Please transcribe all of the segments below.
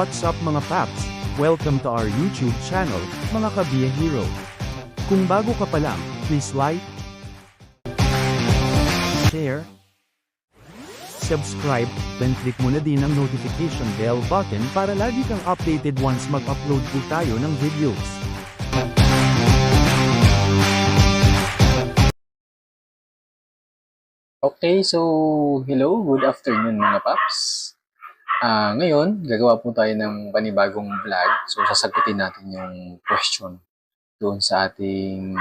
What's up mga paps? Welcome to our YouTube channel, mga Kabiya Hero. Kung bago ka pa lang, please like, share, subscribe, then click mo na din ang notification bell button para lagi kang updated once mag-upload po tayo ng videos. Okay, so hello, good afternoon mga paps. Ah, ngayon, gagawa po tayo ng panibagong vlog. So sasagutin natin yung question doon sa ating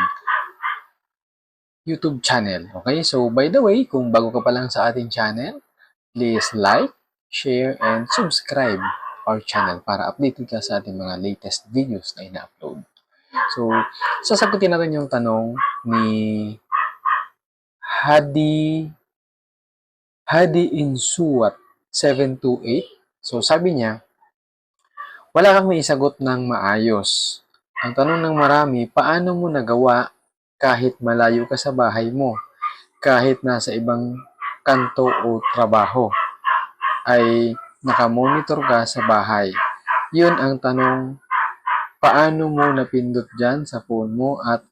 YouTube channel. Okay, so by the way, kung bago ka pa lang sa ating channel, please like, share, and subscribe our channel para updated ka sa ating mga latest videos na ina-upload. So, sasagutin natin yung tanong ni Hadi Hadi Insuat 728. So sabi niya, wala kang maisagot ng maayos. Ang tanong ng marami, paano mo nagawa kahit malayo ka sa bahay mo, kahit nasa ibang kanto o trabaho, ay nakamonitor ka sa bahay. Yun ang tanong, paano mo napindot dyan sa phone mo at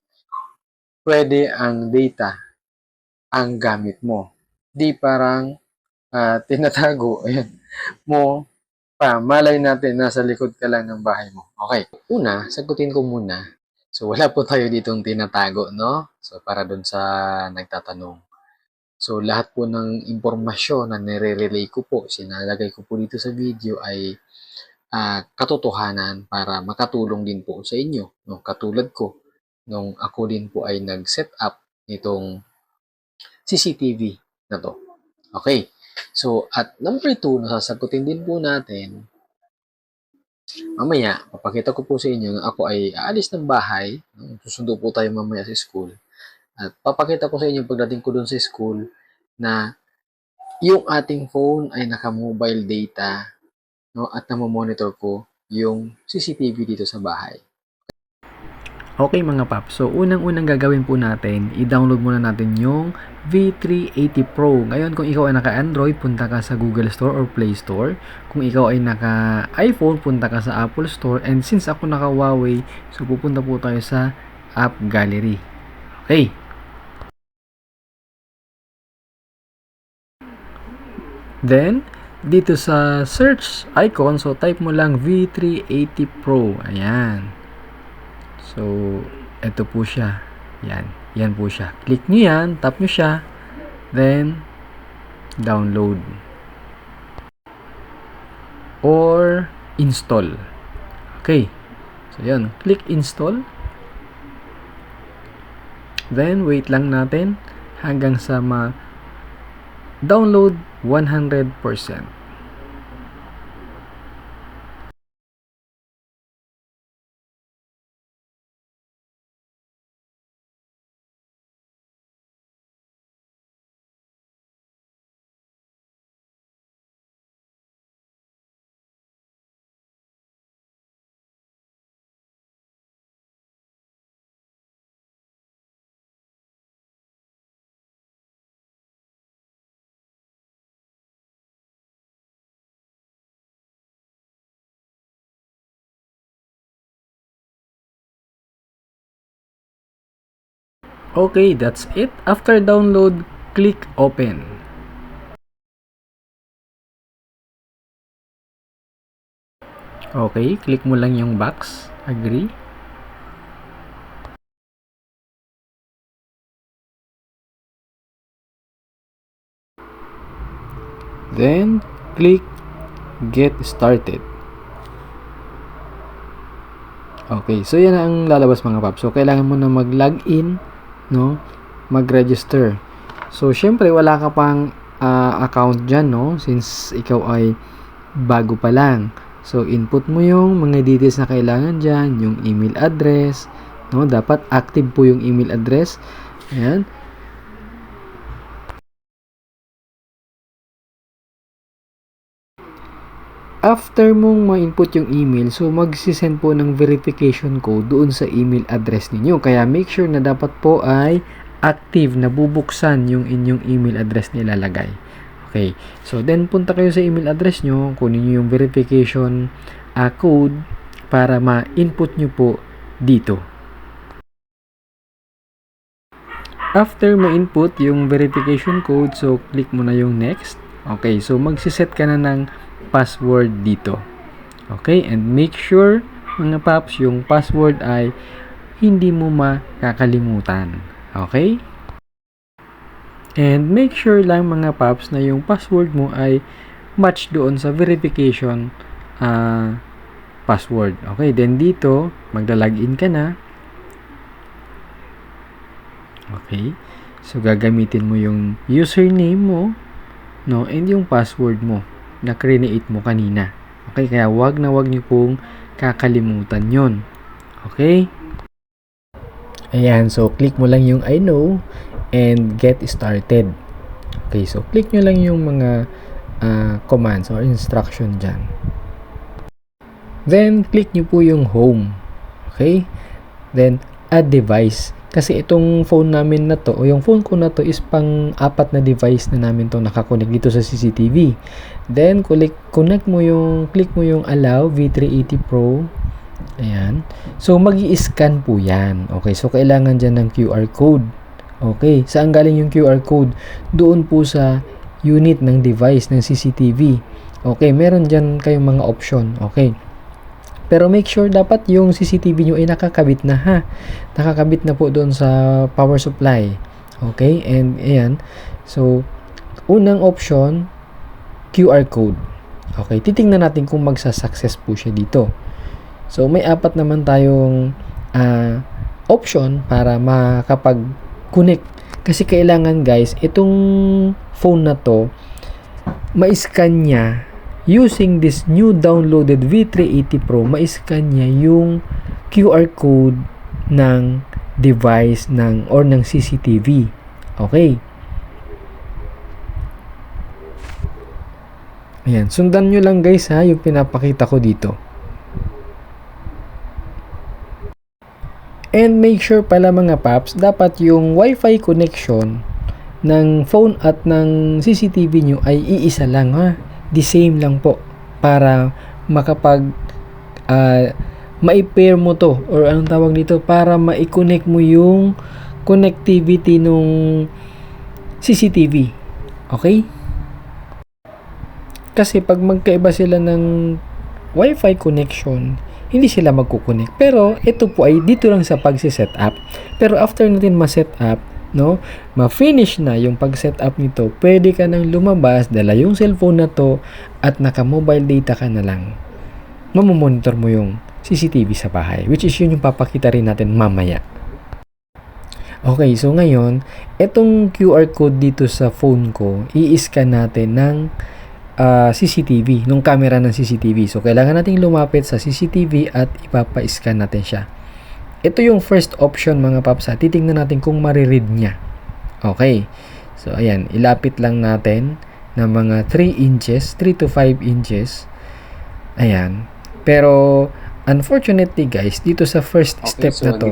pwede ang data ang gamit mo. Di parang ah, tinatago ayan, mo pa. Malay natin, nasa likod ka lang ng bahay mo. Okay. Una, sagutin ko muna. So, wala po tayo ditong tinatago, no? So, para dun sa nagtatanong. So, lahat po ng impormasyon na nire-relay ko po, sinalagay ko po dito sa video ay ah, katotohanan para makatulong din po sa inyo. No? Katulad ko, nung ako din po ay nag-set up nitong CCTV na to. Okay. So, at number two, nasasagutin din po natin, mamaya, papakita ko po sa inyo na ako ay aalis ng bahay. Susundo po tayo mamaya sa school. At papakita ko sa inyo pagdating ko doon sa school na yung ating phone ay naka-mobile data no? at namomonitor ko yung CCTV dito sa bahay. Okay mga paps, so unang-unang gagawin po natin, i-download muna natin yung V380 Pro. Ngayon kung ikaw ay naka-Android, punta ka sa Google Store or Play Store. Kung ikaw ay naka-iPhone, punta ka sa Apple Store. And since ako naka-Huawei, so pupunta po tayo sa App Gallery. Okay. Then, dito sa search icon, so type mo lang V380 Pro. Ayan. So, ito po siya. Yan. Yan po siya. Click nyo yan. Tap nyo siya. Then, download. Or, install. Okay. So, yan. Click install. Then, wait lang natin hanggang sa ma download 100%. Okay, that's it. After download, click open. Okay, click mo lang yung box. Agree. Then, click get started. Okay, so yan ang lalabas mga paps. So, kailangan mo na mag-login, no? Mag-register. So, syempre, wala ka pang ah, account dyan, no? Since ikaw ay bago pa lang. So, input mo yung mga details na kailangan dyan, yung email address, no? Dapat active po yung email address. Ayan. After mong ma-input yung email, so magsisend po ng verification code doon sa email address ninyo. Kaya make sure na dapat po ay active na bubuksan yung inyong email address nilalagay. Okay. So, then punta kayo sa email address nyo, kunin nyo yung verification ah, code para ma-input nyo po dito. After ma-input yung verification code, so click mo na yung next. Okay, so magsiset ka na ng password dito. Okay, and make sure mga paps, yung password ay hindi mo makakalimutan. Okay? And make sure lang mga paps na yung password mo ay match doon sa verification ah, password. Okay, then dito, magla-login ka na. Okay. So, gagamitin mo yung username mo, no, and yung password mo na create mo kanina. Okay, kaya wag na wag niyo pong kakalimutan yon. Okay? Ayan, so click mo lang yung I know and get started. Okay, so click nyo lang yung mga ah, commands or instruction dyan. Then, click nyo po yung home. Okay? Then, add device. Kasi itong phone namin na to, o yung phone ko na to is pang apat na device na namin to nakakonect dito sa CCTV. Then, click, connect mo yung, click mo yung allow V380 Pro. Ayan. So, mag scan po yan. Okay, so kailangan dyan ng QR code. Okay, saan galing yung QR code? Doon po sa unit ng device ng CCTV. Okay, meron dyan kayong mga option. Okay. Pero make sure dapat yung CCTV nyo ay nakakabit na ha. Nakakabit na po doon sa power supply. Okay, and ayan. So, unang option, QR code. Okay, titingnan natin kung magsa-success po siya dito. So, may apat naman tayong ah, option para makapag-connect. Kasi kailangan guys, itong phone na to, ma-scan niya using this new downloaded V380 Pro, ma-scan niya yung QR code ng device ng or ng CCTV. Okay. Ayan, sundan nyo lang guys ha, yung pinapakita ko dito. And make sure pala mga paps, dapat yung wifi connection ng phone at ng CCTV nyo ay iisa lang ha. The same lang po para makapag ah, mai-pair mo to or anong tawag dito para mai-connect mo yung connectivity nung CCTV. Okay? Kasi pag magkaiba sila ng Wi-Fi connection, hindi sila magkukunik. Pero ito po ay dito lang sa pagsi-set up. Pero after natin ma-set up, no, ma-finish na yung pag-set up nito, pwede ka nang lumabas, dala yung cellphone na to at naka-mobile data ka na lang. Mamomonitor mo yung CCTV sa bahay, which is yun yung papakita rin natin mamaya. Okay, so ngayon, itong QR code dito sa phone ko, i-scan natin ng ah, CCTV, nung camera ng CCTV. So, kailangan nating lumapit sa CCTV at ipapa-scan natin siya. Ito yung first option mga paps ha. Titingnan natin kung mariread niya. Okay. So, ayan. Ilapit lang natin ng mga 3 inches, 3 to 5 inches. Ayan. Pero, unfortunately guys, dito sa first step na to,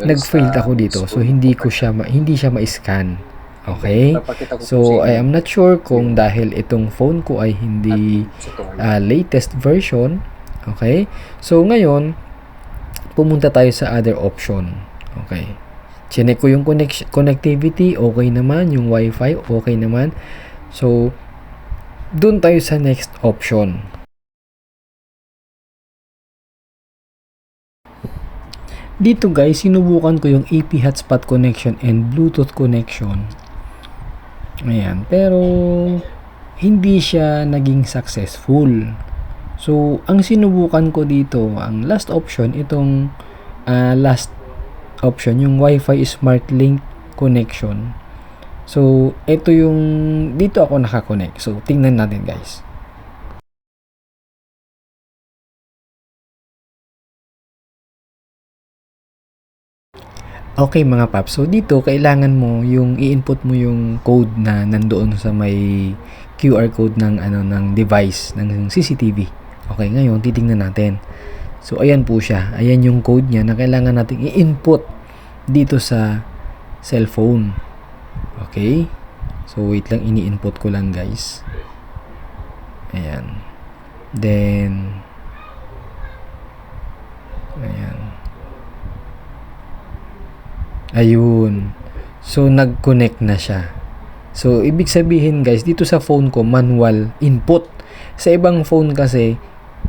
nag-failed ako dito. So, hindi ko siya, ma- hindi siya ma-scan. Okay? So, I am not sure kung dahil itong phone ko ay hindi ah, latest version. Okay? So, ngayon, pumunta tayo sa other option. Okay? Chinek ko yung connection, connectivity, okay naman. Yung wifi, okay naman. So, dun tayo sa next option. Dito guys, sinubukan ko yung AP hotspot connection and Bluetooth connection. Ayan, pero hindi siya naging successful. So, ang sinubukan ko dito, ang last option, itong ah, last option, yung Wi-Fi Smart Link connection. So, ito yung, dito ako nakakonect. So, tingnan natin guys. Okay mga paps, so dito kailangan mo yung i-input mo yung code na nandoon sa may QR code ng ano ng device ng CCTV. Okay, ngayon titingnan natin. So ayan po siya. Ayan yung code niya na kailangan nating i-input dito sa cellphone. Okay? So, wait lang, ini-input ko lang guys. Ayan. Then, ayan. Ayun. So, nag-connect na siya. So, ibig sabihin guys, dito sa phone ko, manual input. Sa ibang phone kasi,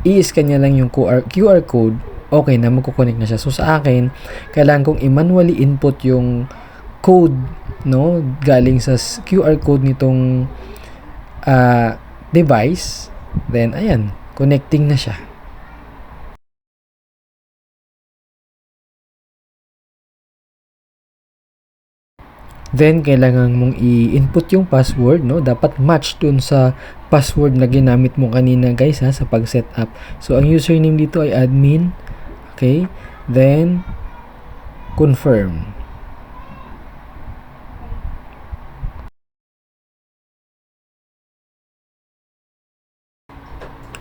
i-scan niya lang yung QR, QR code, okay na, magkoconnect na siya. So, sa akin, kailangan kong i-manually input yung code, no, galing sa QR code nitong ah, device. Then, ayan, connecting na siya. Then, kailangan mong i-input yung password, no? Dapat match dun sa password na ginamit mo kanina, guys, ha, sa pag-setup. So, ang username dito ay admin. Okay? Then, confirm.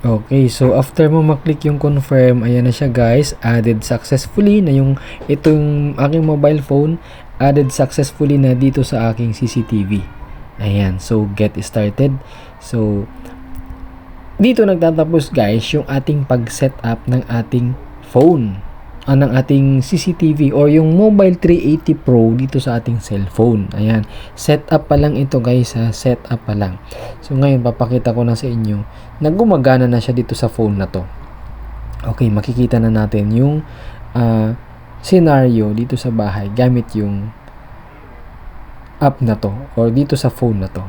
Okay, so after mo maklik yung confirm, ayan na siya guys, added successfully na yung itong aking mobile phone, added successfully na dito sa aking CCTV. Ayan, so get started. So, dito nagtatapos guys yung ating pag-setup ng ating phone ah, ng ating CCTV or yung Mobile 380 Pro dito sa ating cellphone. Ayan, setup pa lang ito guys ha, setup pa lang. So ngayon papakita ko na sa inyo na gumagana na siya dito sa phone na to. Okay, makikita na natin yung ah, scenario dito sa bahay gamit yung app na to or dito sa phone na to.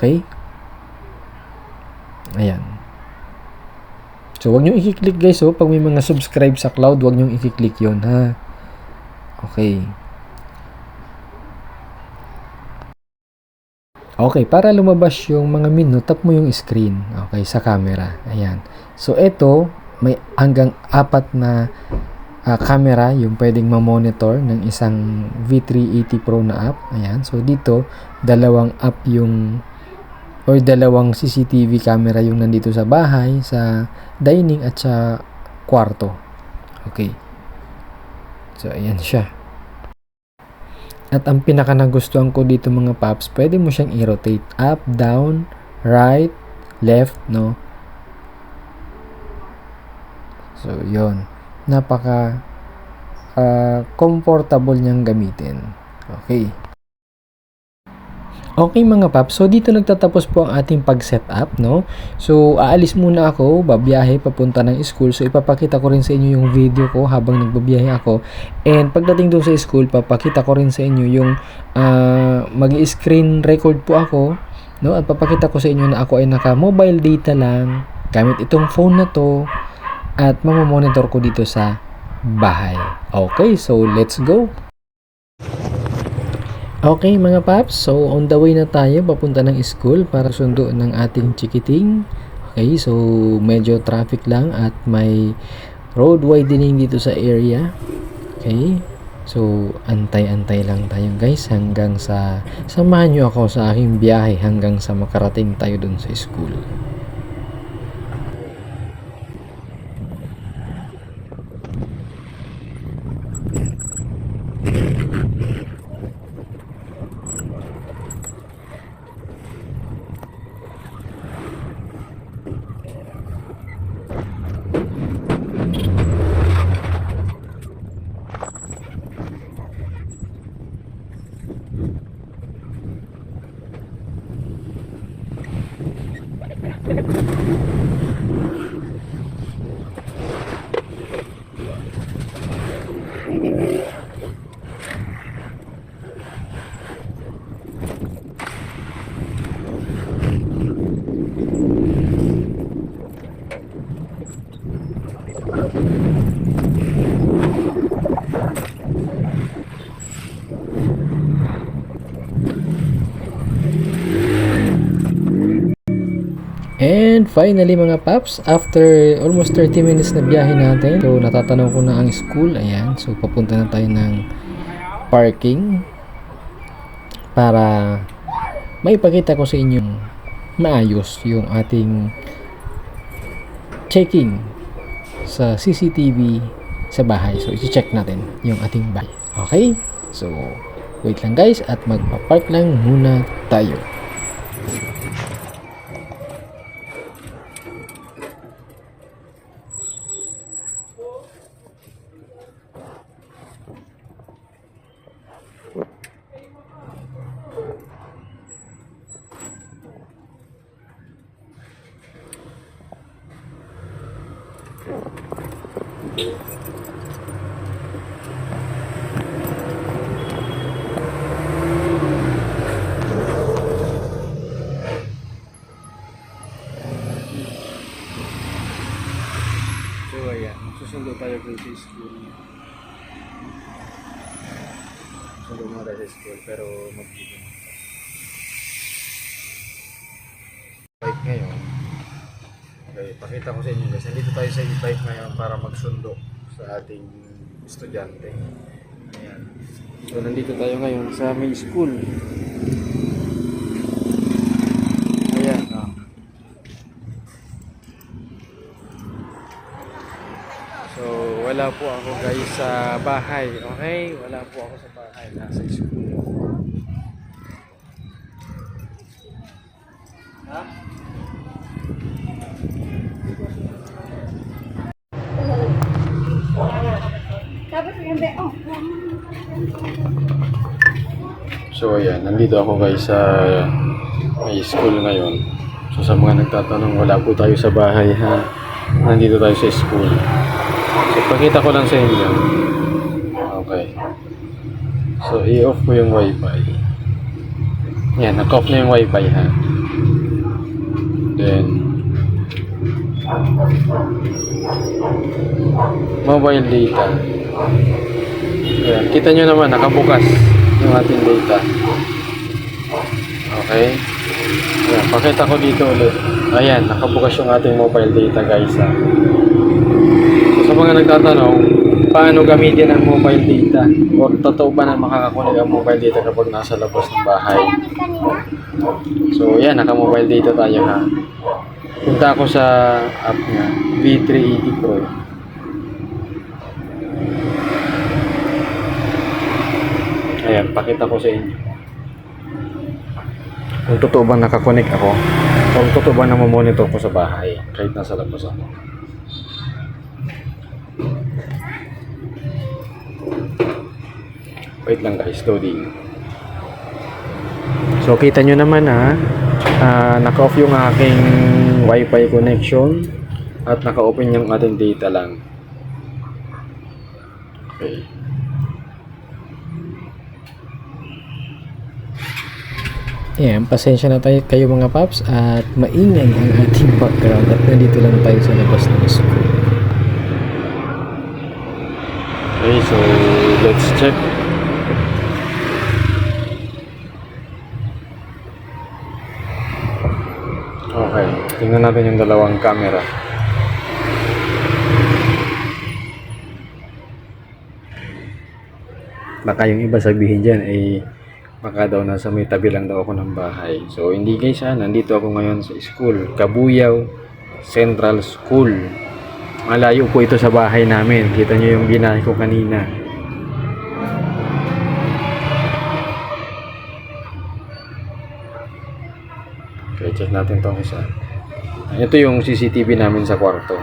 Okay? Ayan. So, wag niyo i-click guys, oh. Pag may mga subscribe sa cloud, wag niyo i-click yon ha. Okay. Okay, para lumabas yung mga menu, tap mo yung screen. Okay, sa camera. Ayan. So, ito, may hanggang apat na ah, camera yung pwedeng ma-monitor ng isang V380 Pro na app. Ayan. So, dito, dalawang app yung or dalawang CCTV camera yung nandito sa bahay, sa dining at sa kwarto. Okay. So, ayan siya. At ang pinaka nagustuhan ko dito mga paps, pwede mo siyang i-rotate up, down, right, left, no? So, yon Napaka ah, comfortable niyang gamitin. Okay. Okay mga paps, so dito nagtatapos po ang ating pag-setup, no? So, aalis muna ako, babiyahe papunta ng school. So, ipapakita ko rin sa inyo yung video ko habang nagbabiyahe ako. And pagdating doon sa school, papakita ko rin sa inyo yung ah, mag-screen record po ako, no? At papakita ko sa inyo na ako ay naka-mobile data lang gamit itong phone na to at mamamonitor ko dito sa bahay. Okay, so let's go! Okay mga paps, so on the way na tayo papunta ng school para sundo ng ating chikiting. Okay, so medyo traffic lang at may road widening dito sa area. Okay, so antay-antay lang tayo guys hanggang sa samahan nyo ako sa aking biyahe hanggang sa makarating tayo dun sa school. And finally mga paps, after almost 30 minutes na biyahe natin, so natatanaw ko na ang school, ayan, so papunta na tayo ng parking para maipakita ko sa inyo maayos yung ating checking sa CCTV sa bahay. So, i-check natin yung ating bahay. Okay? So, wait lang guys at magpa-park lang muna tayo. So, ayan. Susundo tayo kung sa school. Susundo muna tayo sa school, pero mag-video na. Bike ngayon. Okay, pakita ko sa inyo guys. Nandito tayo sa e-bike ngayon para magsundo sa ating estudyante. Ayan. So, nandito tayo ngayon sa may school. Ayan. ah. So, wala po ako guys sa bahay. Okay? Wala po ako sa bahay. Nasa school. Ha? Tapos yung be, oh, So, ayan. Nandito ako guys sa may school ngayon. So, sa mga nagtatanong, wala po tayo sa bahay ha. Nandito tayo sa school. So, pakita ko lang sa inyo. Okay. So, i-off ko yung wifi. Yan, nag-off na yung wifi ha. Then, mobile data. Ayan, kita nyo naman, nakabukas yung ating data. Okay. Ayan, pakita ko dito ulit. Ayan, nakabukas yung ating mobile data guys ha. So, sa mga nagtatanong, paano gamitin ang mobile data? O totoo ba na makakakunig ang mobile data kapag nasa labas ng bahay? So, yan, naka-mobile data tayo ha. Punta ako sa app niya, V380 Pro. Ayan, pakita ko sa inyo. Kung totoo bang nakakonek ako, kung totoo bang namomonitor ko sa bahay, kahit nasa labas ako. Wait lang guys, loading. So kita nyo naman ha, ah, naka-off yung aking wifi connection at naka-open yung ating data lang. Okay. Ayan, pasensya na tayo kayo mga paps at maingay ang ating background at nandito lang tayo sa labas ng school. Okay, so let's check. Okay, tingnan natin yung dalawang camera. Baka yung iba sabihin dyan ay baka daw nasa may tabi lang daw ako ng bahay. So hindi guys ha, nandito ako ngayon sa school, Kabuyaw Central School. Malayo po ito sa bahay namin. Kita nyo yung binahe ko kanina. Okay, check natin itong isa. Ito yung CCTV namin sa kwarto.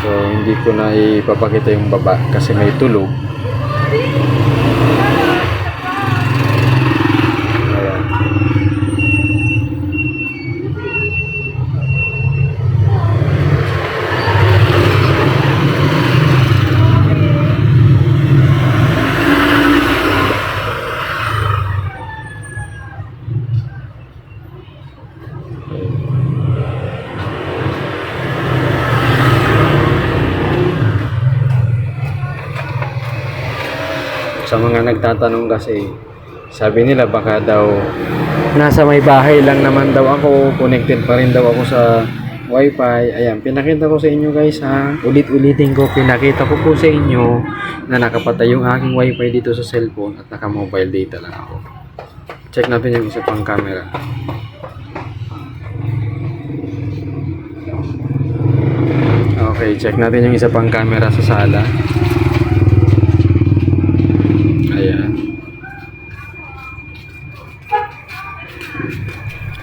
So, hindi ko na ipapakita yung baba kasi may tulog. Ayan. Sa mga nagtatanong kasi, sabi nila baka daw nasa may bahay lang naman daw ako, connected pa rin daw ako sa wifi. Ayan, pinakita ko sa inyo guys ha. Ulit-ulitin ko, pinakita ko po sa inyo na nakapatay yung aking wifi dito sa cellphone at naka-mobile data lang ako. Check natin yung isa pang camera. Okay, check natin yung isa pang camera sa sala. Ayan.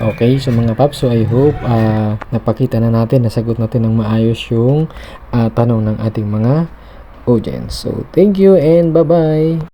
Okay, so mga paps, so I hope ah, napakita na natin, nasagot natin ng maayos yung ah, tanong ng ating mga audience. So, thank you and bye-bye!